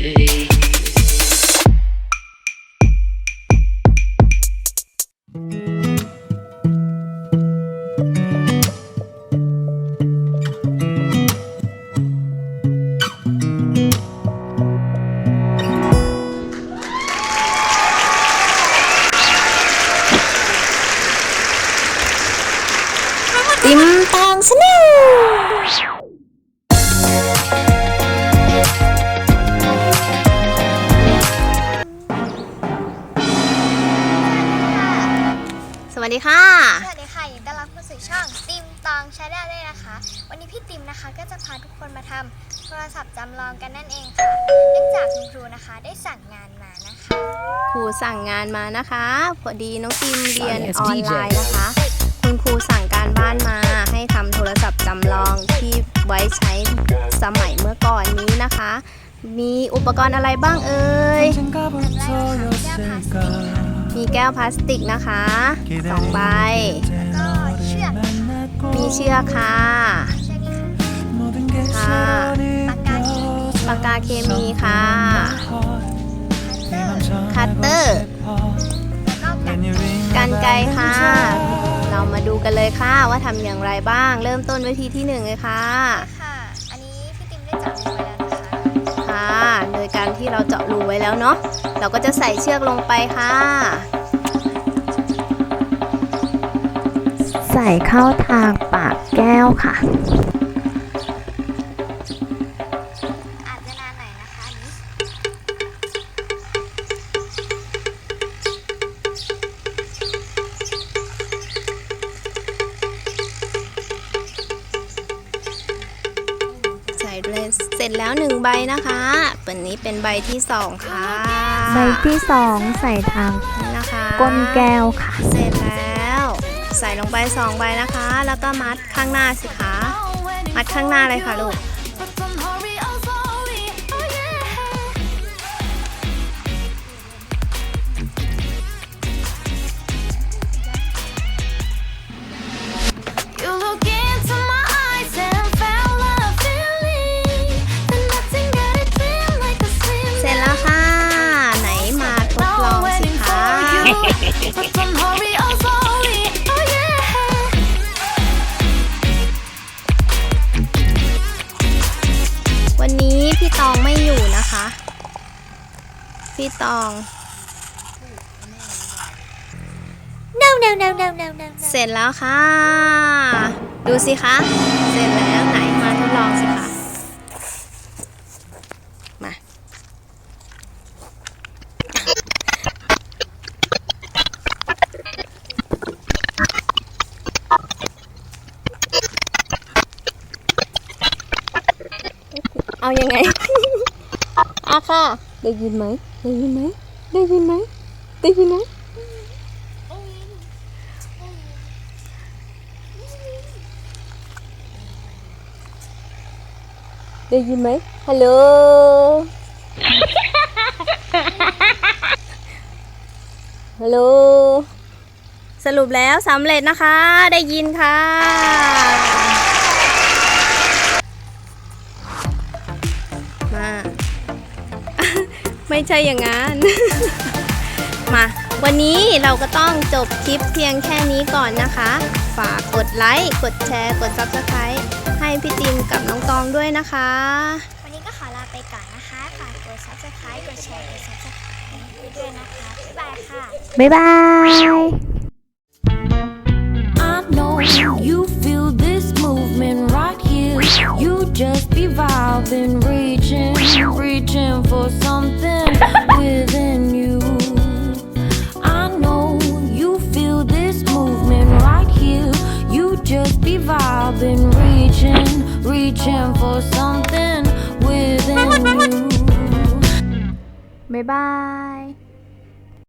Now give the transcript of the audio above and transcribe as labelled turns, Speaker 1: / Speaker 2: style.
Speaker 1: activities.
Speaker 2: ติ วัสดีค่ะ
Speaker 3: สวัสดีค่ะยินดีต้อนรับเข้าสู่ช่องติมตองชาแนลด้วยนะคะ วันนี้พี่ติมนะคะก็จะพาทุกคนมาทำโทรศัพท์จำลองกันนั่นเองค่ะ เนื่องจากคุณครูนะคะได้สั่งงานมานะคะ
Speaker 2: ครูสั่งงานมานะคะ พอดีน้องติมเรียนออนไลน์นะคะ คุณครูสั่งการบ้านมาให้ทำโทรศัพท์จำลองที่ไว้ใช้สมัยเมื่อก่อนนี้นะคะ มีอุปกรณ์อะไรบ้างเอ่ย มีแก้วพลาสติกนะคะสองใบ
Speaker 3: ก็เชือกนะคะ
Speaker 2: มีเชือกค่ะ
Speaker 3: เชือกนี้ค่ะ
Speaker 2: ค่ะ
Speaker 3: ปากกาเขียน
Speaker 2: ปากกาเคมีค่ะ
Speaker 3: คัตเตอร์
Speaker 2: คัตเตอร์
Speaker 3: แล้วก็กันไกร
Speaker 2: กันไกรค่ะ เรามาดูกันเลยค่ะว่าทำอย่างไรบ้าง เริ่มต้นวิธีที่หนึ่งเลยค่ะ
Speaker 3: ค่ะ อันนี้พี่ติมได้จับ
Speaker 2: ดยการที่เราเจาะรูไว้แล้วเนาะเราก็จะใส่เชือกลงไปค่ะ
Speaker 4: ใส่เข้าทางปากแก้วค่ะ
Speaker 2: สร็จแล้วหนึ่งใบนะคะเป็นนี้เป็นใบที่สองค่ะ
Speaker 4: ใบที่สองใส่ทาง
Speaker 2: นี่นะคะ
Speaker 4: ก้นแก้วค่ะ
Speaker 2: เสร็จแล้ว ใส่ลงไปสองใบนะคะ แล้วก็มัดข้างหน้าสิคะมัดข้างหน้าเลยค่ะลูก พี่ตองไม่อยู่นะคะ พี่ตอง
Speaker 3: no no no no no no
Speaker 2: เสร็จแล้วค่ะ ดูสิคะ เสร็จแล้วไหนมาทดลองสิคะ มา เอายังไงอะค่ะได้ยินไหมได้ยินไหมได้ยินไหมได้ยินไหมได้ยินไหมฮัลโหลฮัลโหลสรุปแล้วสำเร็จนะคะ ได้ยินค่ะ ไม่ใช่อย่างนั้น มา วันนี้เราก็ต้องจบคลิปเพียงแค่นี้ก่อนนะคะ ฝากกดไลค์ กดแชร์ กด Subscribe ให้พี่ติมกับน้องตองด้วยนะคะ
Speaker 3: วันนี้ก็ขอลาไปก่อนนะคะ ฝากกด subscribe กดแชร์ กด subscribe ไปด้วยนะคะ บ๊ายบายค่ะ
Speaker 4: บ๊ายบาย
Speaker 5: I know you feel this movement right here. You just be vibing, reaching, be vibing, reaching, reaching for something within you.
Speaker 4: บ๊ายบาย